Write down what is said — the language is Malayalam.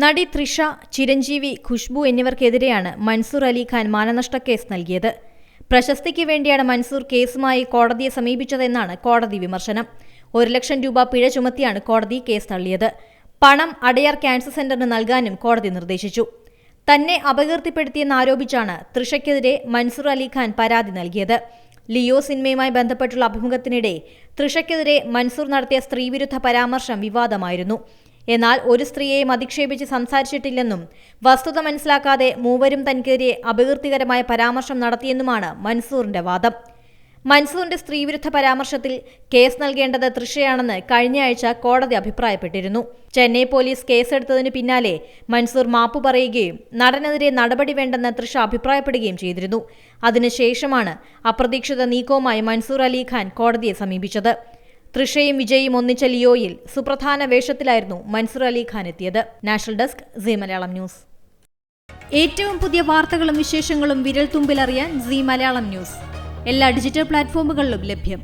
നടി തൃഷ ചിരഞ്ജീവി ഖുഷ്ബു എന്നിവർക്കെതിരെയാണ് മൻസൂർ അലി ഖാൻ മാനനഷ്ട കേസ് നൽകിയത്. പ്രശസ്തിക്ക് വേണ്ടിയാണ് മൻസൂർ കേസുമായി കോടതിയെ സമീപിച്ചതെന്നാണ് കോടതി വിമർശനം. ഒരു ലക്ഷം രൂപ പിഴ ചുമത്തിയാണ് കോടതി കേസ് തള്ളിയത്. പണം അടയാർ ക്യാൻസർ സെന്ററിന് നൽകാനും കോടതി നിർദ്ദേശിച്ചു. തന്നെ അപകീർത്തിപ്പെടുത്തിയെന്നാരോപിച്ചാണ് തൃഷയ്ക്കെതിരെ മൻസൂർ അലി ഖാൻ പരാതി നൽകിയത്. ലിയോ സിനിമയുമായി ബന്ധപ്പെട്ടുള്ള അഭിമുഖത്തിനിടെ തൃഷയ്ക്കെതിരെ മൻസൂർ നടത്തിയ സ്ത്രീവിരുദ്ധ പരാമർശം വിവാദമായിരുന്നു. എന്നാൽ ഒരു സ്ത്രീയെയും അധിക്ഷേപിച്ച് സംസാരിച്ചിട്ടില്ലെന്നും വസ്തുത മനസ്സിലാക്കാതെ മൂവരും തനിക്കെതിരെ അപകീർത്തികരമായ പരാമർശം നടത്തിയെന്നുമാണ് മൻസൂറിന്റെ വാദം. മൻസൂറിന്റെ സ്ത്രീവിരുദ്ധ പരാമർശത്തിൽ കേസ് നൽകേണ്ടത് തൃഷയാണെന്ന് കഴിഞ്ഞയാഴ്ച കോടതി അഭിപ്രായപ്പെട്ടിരുന്നു. ചെന്നൈ പോലീസ് കേസെടുത്തതിന് പിന്നാലെ മൻസൂർ മാപ്പു പറയുകയും നടനെതിരെ നടപടി വേണ്ടെന്ന് തൃഷ അഭിപ്രായപ്പെടുകയും ചെയ്തിരുന്നു. അതിനുശേഷമാണ് അപ്രതീക്ഷിത നീക്കവുമായി മൻസൂർ അലിഖാൻ കോടതിയെ സമീപിച്ചത്. തൃഷയും വിജയും ഒന്നിച്ച ലിയോയിൽ സുപ്രധാന വേഷത്തിലായിരുന്നു മൻസൂർ അലി ഖാൻ എത്തിയത്. National desk C Malayalam news. ഏറ്റവും പുതിയ വാർത്തകളും വിശേഷങ്ങളും വിരൽ തുമ്പിലറിയാൻ സി മലയാളം ന്യൂസ്. എല്ലാ ഡിജിറ്റൽ പ്ലാറ്റ്ഫോമുകളിലും ലഭ്യം.